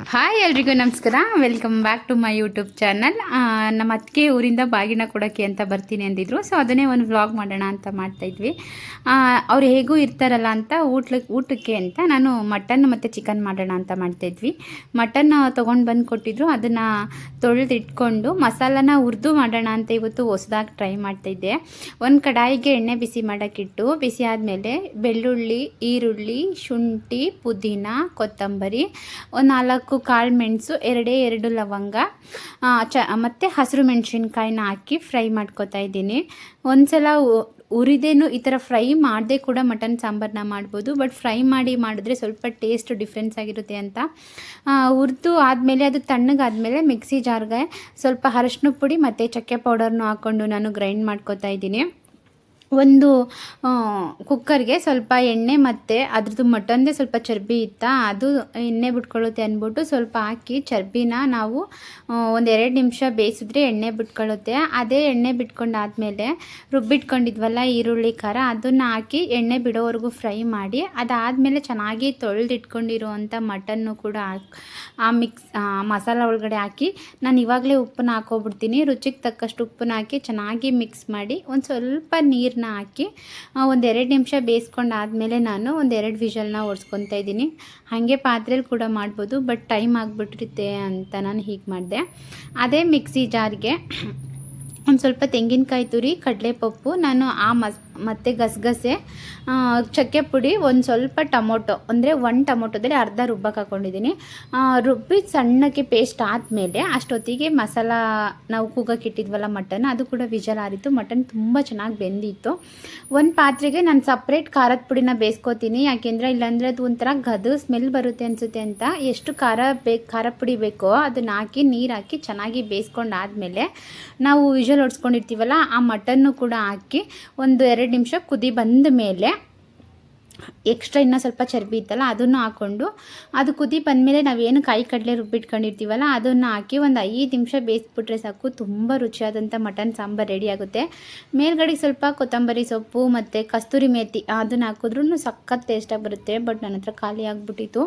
Hi ಎಲ್ರಿಗೂ ನಮಸ್ಕಾರ. Welcome back to my YouTube channel ನಮ್ಮ ಅತ್ತಿಗೆ ಊರಿಂದ ಬಾಗಿನ ಕೊಡೋಕ್ಕೆ ಅಂತ ಬರ್ತೀನಿ ಅಂದಿದ್ರು. ಸೊ ಅದನ್ನೇ ಒಂದು ವ್ಲಾಗ್ ಮಾಡೋಣ ಅಂತ ಮಾಡ್ತಾಯಿದ್ವಿ ಅವ್ರು ಹೇಗೂ ಇರ್ತಾರಲ್ಲ ಅಂತ ಊಟಕ್ಕೆ ಊಟಕ್ಕೆ ಅಂತ ನಾನು ಮಟನ್ ಮತ್ತು ಚಿಕನ್ ಮಾಡೋಣ ಅಂತ ಮಾಡ್ತಾಯಿದ್ವಿ ಮಟನ್ ತೊಗೊಂಡು ಬಂದು ಕೊಟ್ಟಿದ್ರು. ಅದನ್ನು ತೊಳೆದಿಟ್ಕೊಂಡು ಮಸಾಲನ ಹುರಿದು ಮಾಡೋಣ ಅಂತ ಇವತ್ತು ಹೊಸದಾಗಿ ಟ್ರೈ ಮಾಡ್ತಾಯಿದ್ದೆ ಒಂದು ಕಡಾಯಿಗೆ ಎಣ್ಣೆ ಬಿಸಿ ಮಾಡೋಕ್ಕಿಟ್ಟು, ಬಿಸಿ ಆದಮೇಲೆ ಬೆಳ್ಳುಳ್ಳಿ, ಈರುಳ್ಳಿ, ಶುಂಠಿ, ಪುದೀನ, ಕೊತ್ತಂಬರಿ, ಒಂದು ನಾಲ್ಕು ಕಾಳು ಮೆಣಸು, ಎರಡೇ ಎರಡು ಲವಂಗ ಚ, ಮತ್ತು ಹಸಿರು ಮೆಣಸಿನ್ಕಾಯಿನ ಹಾಕಿ ಫ್ರೈ ಮಾಡ್ಕೊತಾ ಇದ್ದೀನಿ. ಒಂದು ಸಲ ಉರಿದೇನು ಈ ಥರ ಫ್ರೈ ಮಾಡದೆ ಕೂಡ ಮಟನ್ ಸಾಂಬಾರನ್ನ ಮಾಡ್ಬೋದು, ಬಟ್ ಫ್ರೈ ಮಾಡಿ ಮಾಡಿದ್ರೆ ಸ್ವಲ್ಪ ಟೇಸ್ಟ್ ಡಿಫ್ರೆನ್ಸ್ ಆಗಿರುತ್ತೆ ಅಂತ. ಹುರಿದು ಆದಮೇಲೆ ಅದು ತಣ್ಣಗಾದ್ಮೇಲೆ ಮಿಕ್ಸಿ ಜಾರ್ಗೆ ಸ್ವಲ್ಪ ಅರಶಿನ ಪುಡಿ ಮತ್ತು ಚಕ್ಕೆ ಪೌಡರ್ನು ಹಾಕ್ಕೊಂಡು ನಾನು ಗ್ರೈಂಡ್ ಮಾಡ್ಕೋತಾ ಇದ್ದೀನಿ. ಒಂದು ಕುಕ್ಕರ್ಗೆ ಸ್ವಲ್ಪ ಎಣ್ಣೆ ಮತ್ತು ಅದ್ರದ್ದು ಮಟನ್ದೆ ಸ್ವಲ್ಪ ಚರ್ಬಿ ಇತ್ತಾ, ಅದು ಎಣ್ಣೆ ಬಿಟ್ಕೊಳ್ಳುತ್ತೆ ಅಂದ್ಬಿಟ್ಟು ಸ್ವಲ್ಪ ಹಾಕಿ ಚರ್ಬಿನ ನಾವು ಒಂದು ಎರಡು ನಿಮಿಷ ಬೇಯಿಸಿದ್ರೆ ಎಣ್ಣೆ ಬಿಟ್ಕೊಳ್ಳುತ್ತೆ. ಅದೇ ಎಣ್ಣೆ ಬಿಟ್ಕೊಂಡಾದ್ಮೇಲೆ ರುಬ್ಬಿಟ್ಕೊಂಡಿದ್ವಲ್ಲ ಈರುಳ್ಳಿ ಖಾರ, ಅದನ್ನು ಹಾಕಿ ಎಣ್ಣೆ ಬಿಡೋವರೆಗೂ ಫ್ರೈ ಮಾಡಿ, ಅದಾದಮೇಲೆ ಚೆನ್ನಾಗಿ ತೊಳೆದಿಟ್ಕೊಂಡಿರುವಂಥ ಮಟನ್ನು ಕೂಡ ಆ ಮಿಕ್ಸ್ ಮಸಾಲ ಒಳಗಡೆ ಹಾಕಿ, ನಾನು ಇವಾಗಲೇ ಉಪ್ಪನ್ನ ಹಾಕೋಬಿಡ್ತೀನಿ, ರುಚಿಗೆ ತಕ್ಕಷ್ಟು ಉಪ್ಪನ್ನ ಹಾಕಿ ಚೆನ್ನಾಗಿ ಮಿಕ್ಸ್ ಮಾಡಿ ಒಂದು ಸ್ವಲ್ಪ ನೀರನ್ನ ಹಾಕಿ ಒಂದು ಎರಡು ನಿಮಿಷ ಬೇಯಿಸ್ಕೊಂಡಾದ್ಮೇಲೆ ನಾನು ಒಂದೆರಡು ವಿಷಲ್ನ ಓಡಿಸ್ಕೊತಾ ಇದ್ದೀನಿ. ಹಾಗೆ ಪಾತ್ರೆಯಲ್ಲಿ ಕೂಡ ಮಾಡ್ಬೋದು, ಬಟ್ ಟೈಮ್ ಆಗಿಬಿಟ್ಟಿರುತ್ತೆ ಅಂತ ನಾನು ಹೀಗೆ ಮಾಡಿದೆ. ಅದೇ ಮಿಕ್ಸಿ ಜಾರ್ಗೆ ಒಂದು ಸ್ವಲ್ಪ ತೆಂಗಿನಕಾಯಿ ತುರಿ, ಕಡಲೆಪಪ್ಪು, ನಾನು ಆ ಮಸ್ ಮತ್ತು ಗಸಗಸೆ ಚಕ್ಕೆ ಪುಡಿ, ಒಂದು ಸ್ವಲ್ಪ ಟೊಮೊಟೊ, ಅಂದರೆ ಒಂದು ಟೊಮೊಟೊದಲ್ಲಿ ಅರ್ಧ ರುಬ್ಬಕ್ಕೆ ಹಾಕ್ಕೊಂಡಿದ್ದೀನಿ ರುಬ್ಬಿ ಸಣ್ಣಕ್ಕೆ ಪೇಸ್ಟ್ ಆದಮೇಲೆ ಅಷ್ಟೊತ್ತಿಗೆ ಮಸಾಲ ನಾವು ಕೂಗಕ್ಕೆ ಇಟ್ಟಿದ್ವಲ್ಲ ಮಟನ್ ಅದು ಕೂಡ ವಿಜಲ್ ಆರಿತ್ತು ಮಟನ್ ತುಂಬ ಚೆನ್ನಾಗಿ ಬೆಂದಿತ್ತು. ಒಂದು ಪಾತ್ರೆಗೆ ನಾನು ಸಪ್ರೇಟ್ ಖಾರದ ಪುಡಿನ ಬೇಯಿಸ್ಕೋತೀನಿ ಯಾಕೆಂದರೆ ಇಲ್ಲಾಂದರೆ ಅದು ಒಂಥರ ಗದು ಸ್ಮೆಲ್ ಬರುತ್ತೆ ಅನಿಸುತ್ತೆ ಅಂತ. ಎಷ್ಟು ಖಾರ ಬೇಕು ಖಾರ ಪುಡಿ ಬೇಕೋ ಅದನ್ನ ಹಾಕಿ, ನೀರು ಹಾಕಿ ಚೆನ್ನಾಗಿ ಬೇಯಿಸ್ಕೊಂಡಾದ್ಮೇಲೆ ನಾವು ವಿಜಲ್ ಹೊಡ್ಸ್ಕೊಂಡಿರ್ತೀವಲ್ಲ ಆ ಮಟನ್ನು ಕೂಡ ಹಾಕಿ ಒಂದು ಎರಡು ನಿಮಿಷ ಕುದಿ ಬಂದ ಮೇಲೆ ಎಕ್ಸ್ಟ್ರಾ ಇನ್ನೂ ಸ್ವಲ್ಪ ಚರ್ಬಿ ಇತ್ತಲ್ಲ, ಅದನ್ನು ಹಾಕ್ಕೊಂಡು ಅದು ಕುದಿ ಬಂದಮೇಲೆ ನಾವೇನು ಕಾಯಿ ಕಡಲೆ ರುಬ್ಬಿಟ್ಕೊಂಡಿರ್ತೀವಲ್ಲ ಅದನ್ನು ಹಾಕಿ ಒಂದು ಐದು ನಿಮಿಷ ಬೇಯಿಸ್ಬಿಟ್ರೆ ಸಾಕು, ತುಂಬ ರುಚಿಯಾದಂಥ ಮಟನ್ ಸಾಂಬಾರು ರೆಡಿ ಆಗುತ್ತೆ. ಮೇಲ್ಗಡೆ ಸ್ವಲ್ಪ ಕೊತ್ತಂಬರಿ ಸೊಪ್ಪು ಮತ್ತು ಕಸ್ತೂರಿ ಮೇಥಿ ಅದನ್ನು ಹಾಕಿದ್ರೂ ಸಖತ್ ಟೇಸ್ಟಾಗಿ ಬರುತ್ತೆ, ಬಟ್ ನನ್ನ ಹತ್ರ ಖಾಲಿ ಆಗಿಬಿಟ್ಟಿತ್ತು.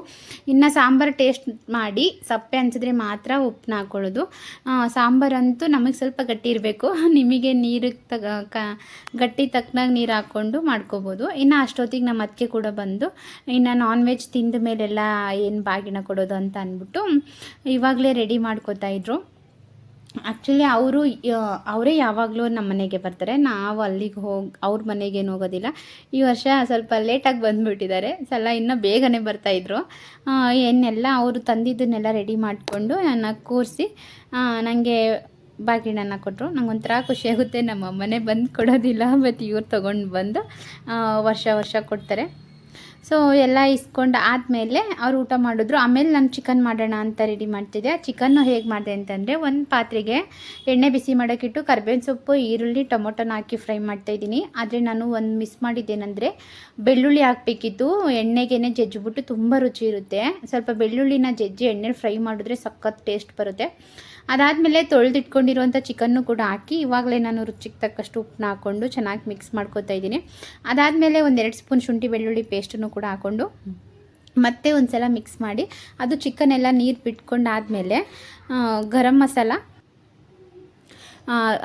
ಇನ್ನು ಸಾಂಬಾರು ಟೇಸ್ಟ್ ಮಾಡಿ ಸಪ್ಪೆ ಅನಿಸಿದ್ರೆ ಮಾತ್ರ ಉಪ್ಪನ್ನ ಹಾಕ್ಕೊಳ್ಳೋದು ಸಾಂಬಾರಂತೂ ನಮಗೆ ಸ್ವಲ್ಪ ಗಟ್ಟಿ ಇರಬೇಕು, ನಿಮಗೆ ನೀರು ತಗ ಗಟ್ಟಿ ತಕ್ಕನಾಗ ನೀರು ಹಾಕ್ಕೊಂಡು ಮಾಡ್ಕೋಬೋದು. ಇನ್ನು ಅಷ್ಟೊತ್ತಿಗೆ ನಮ್ಮ ಅತ್ತಿಗೆ ಕೂಡ ಬಂದು, ಇನ್ನು ನಾನ್ ವೆಜ್ ತಿಂದ ಮೇಲೆಲ್ಲ ಏನು ಬಾಗಿನ ಕೊಡೋದು ಅಂತ ಅಂದ್ಬಿಟ್ಟು ಇವಾಗಲೇ ರೆಡಿ ಮಾಡ್ಕೋತಾ ಇದ್ರು. ಆ್ಯಕ್ಚುಲಿ ಅವರು ಅವರೇ ಯಾವಾಗಲೂ ನಮ್ಮ ಮನೆಗೆ ಬರ್ತಾರೆ. ನಾವು ಅಲ್ಲಿಗೆ ಹೋಗಿ, ಅವ್ರ ಮನೆಗೇನು ಹೋಗೋದಿಲ್ಲ. ಈ ವರ್ಷ ಸ್ವಲ್ಪ ಲೇಟಾಗಿ ಬಂದುಬಿಟ್ಟಿದ್ದಾರೆ. ಸಲ ಇನ್ನೂ ಬೇಗನೆ ಬರ್ತಾಯಿದ್ರು ಏನೆಲ್ಲ ಅವರು ತಂದಿದ್ದನ್ನೆಲ್ಲ ರೆಡಿ ಮಾಡಿಕೊಂಡು ನನ್ನ ಕೂರಿಸಿ ನನಗೆ ಬಾಗಿಣನ ಕೊಟ್ಟರು ನಂಗೆ ಒಂಥರ ಖುಷಿಯಾಗುತ್ತೆ ನಮ್ಮ ಅಮ್ಮನೇ ಬಂದು ಕೊಡೋದಿಲ್ಲ ಮತ್ತು ಇವ್ರು ತೊಗೊಂಡು ಬಂದು ವರ್ಷ ವರ್ಷ ಕೊಡ್ತಾರೆ. ಸೊ ಎಲ್ಲ ಇಸ್ಕೊಂಡು ಆದಮೇಲೆ ಅವ್ರು ಊಟ ಮಾಡಿದ್ರು. ಆಮೇಲೆ ನಾನು ಚಿಕನ್ ಮಾಡೋಣ ಅಂತ ರೆಡಿ ಮಾಡ್ತಿದ್ದೆ. ಆ ಚಿಕನ್ನು ಹೇಗೆ ಮಾಡಿದೆ ಅಂತಂದರೆ, ಒಂದು ಪಾತ್ರೆಗೆ ಎಣ್ಣೆ ಬಿಸಿ ಮಾಡೋಕ್ಕಿಟ್ಟು ಕರ್ಬೇವಿನ ಸೊಪ್ಪು, ಈರುಳ್ಳಿ, ಟೊಮೊಟೊನ ಹಾಕಿ ಫ್ರೈ ಮಾಡ್ತಾಯಿದ್ದೀನಿ ಆದರೆ ನಾನು ಒಂದು ಮಿಸ್ ಮಾಡಿದ್ದೇನೆಂದರೆ, ಬೆಳ್ಳುಳ್ಳಿ ಹಾಕಬೇಕಿತ್ತು. ಎಣ್ಣೆಗೇನೆ ಜಜ್ಜಿಬಿಟ್ಟು ತುಂಬ ರುಚಿ ಇರುತ್ತೆ. ಸ್ವಲ್ಪ ಬೆಳ್ಳುಳ್ಳಿನ ಜಜ್ಜಿ ಎಣ್ಣೆಲಿ ಫ್ರೈ ಮಾಡಿದ್ರೆ ಸಖತ್ ಟೇಸ್ಟ್ ಬರುತ್ತೆ. ಅದಾದಮೇಲೆ ತೊಳೆದಿಟ್ಕೊಂಡಿರುವಂಥ ಚಿಕನ್ನು ಕೂಡ ಹಾಕಿ, ಇವಾಗಲೇ ನಾನು ರುಚಿಗೆ ತಕ್ಕಷ್ಟು ಉಪ್ಪನ್ನ ಹಾಕ್ಕೊಂಡು ಚೆನ್ನಾಗಿ ಮಿಕ್ಸ್ ಮಾಡ್ಕೊತಾ ಇದ್ದೀನಿ. ಅದಾದಮೇಲೆ ಒಂದೆರಡು ಸ್ಪೂನ್ ಶುಂಠಿ ಬೆಳ್ಳುಳ್ಳಿ ಪೇಸ್ಟನ್ನು ಕೂಡ ಹಾಕ್ಕೊಂಡು ಮತ್ತೆ ಒಂದು ಸಲ ಮಿಕ್ಸ್ ಮಾಡಿ, ಅದು ಚಿಕನೆಲ್ಲ ನೀರು ಬಿಟ್ಕೊಂಡಾದಮೇಲೆ ಗರಂ ಮಸಾಲ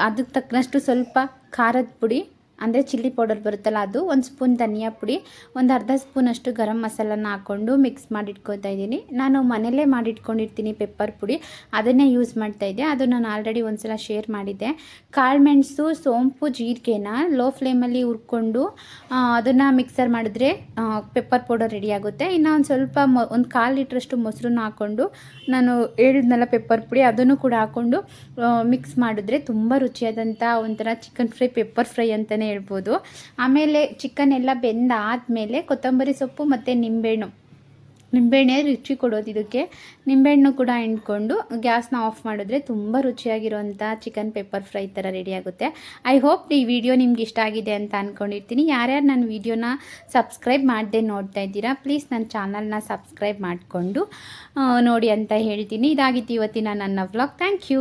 ಅದಕ್ಕೆ ತಕ್ಕನಷ್ಟು ಸ್ವಲ್ಪ ಖಾರದ ಪುಡಿ ಅಂದರೆ ಚಿಲ್ಲಿ ಪೌಡರ್ ಬರುತ್ತಲ್ಲ, ಅದು ಒಂದು ಸ್ಪೂನ್ ಧನಿಯಾ ಪುಡಿ, ಒಂದು ಅರ್ಧ ಸ್ಪೂನಷ್ಟು ಗರಂ ಮಸಾಲನ ಹಾಕ್ಕೊಂಡು ಮಿಕ್ಸ್ ಮಾಡಿಟ್ಕೊತಾ ಇದ್ದೀನಿ. ನಾನು ಮನೆಯಲ್ಲೇ ಮಾಡಿಟ್ಕೊಂಡಿರ್ತೀನಿ ಪೆಪ್ಪರ್ ಪುಡಿ, ಅದನ್ನೇ ಯೂಸ್ ಮಾಡ್ತಾ ಇದ್ದೆ. ಅದು ನಾನು ಆಲ್ರೆಡಿ ಒಂದು ಸಲ ಶೇರ್ ಮಾಡಿದ್ದೆ ಕಾಳುಮೆಣಸು ಸೋಂಪು, ಜೀರಿಗೆನ ಲೋ ಫ್ಲೇಮಲ್ಲಿ ಹುರ್ಕೊಂಡು ಅದನ್ನು ಮಿಕ್ಸರ್ ಮಾಡಿದ್ರೆ ಪೆಪ್ಪರ್ ಪೌಡರ್ ರೆಡಿ ಆಗುತ್ತೆ. ಇನ್ನು ಒಂದು ಸ್ವಲ್ಪ ಒಂದು ಕಾಲು ಲೀಟ್ರಷ್ಟು ಮೊಸರನ್ನ ಹಾಕ್ಕೊಂಡು ನಾನು ಹೇಳಿದ್ನಲ್ಲ ಪೆಪ್ಪರ್ ಪುಡಿ, ಅದನ್ನು ಕೂಡ ಹಾಕ್ಕೊಂಡು ಮಿಕ್ಸ್ ಮಾಡಿದ್ರೆ ತುಂಬ ರುಚಿಯಾದಂಥ ಒಂಥರ ಚಿಕನ್ ಫ್ರೈ ಪೆಪ್ಪರ್ ಫ್ರೈ ಅಂತಲೇ ಹೇಳ್ಬೋದು. ಆಮೇಲೆ ಚಿಕನ್ ಎಲ್ಲ ಬೆಂದಾದಮೇಲೆ ಕೊತ್ತಂಬರಿ ಸೊಪ್ಪು ಮತ್ತು ನಿಂಬೆಹಣ್ಣು. ನಿಂಬೆಹಣ್ಣೆ ರುಚಿ ಕೊಡೋದು ಇದಕ್ಕೆ. ನಿಂಬೆಹಣ್ಣು ಕೂಡ ಹಿಂಡ್ಕೊಂಡು ಗ್ಯಾಸ್ನ ಆಫ್ ಮಾಡಿದ್ರೆ ತುಂಬ ರುಚಿಯಾಗಿರುವಂಥ ಚಿಕನ್ ಪೆಪ್ಪರ್ ಫ್ರೈ ಥರ ರೆಡಿ ಆಗುತ್ತೆ. ಐ ಹೋಪ್ ಈ ವಿಡಿಯೋ ನಿಮ್ಗೆ ಇಷ್ಟ ಆಗಿದೆ ಅಂತ ಅಂದ್ಕೊಂಡಿರ್ತೀನಿ ಯಾರ್ಯಾರು ನನ್ನ ವಿಡಿಯೋನ ಸಬ್ಸ್ಕ್ರೈಬ್ ಮಾಡದೆ ನೋಡ್ತಾ ಇದ್ದೀರಾ ಪ್ಲೀಸ್ ನನ್ನ ಚಾನಲ್ನ ಸಬ್ಸ್ಕ್ರೈಬ್ ಮಾಡಿಕೊಂಡು ನೋಡಿ ಅಂತ ಹೇಳ್ತೀನಿ. ಇದಾಗಿತ್ತು ಇವತ್ತಿನ ನನ್ನ ವ್ಲಾಗ್ ಥ್ಯಾಂಕ್ ಯು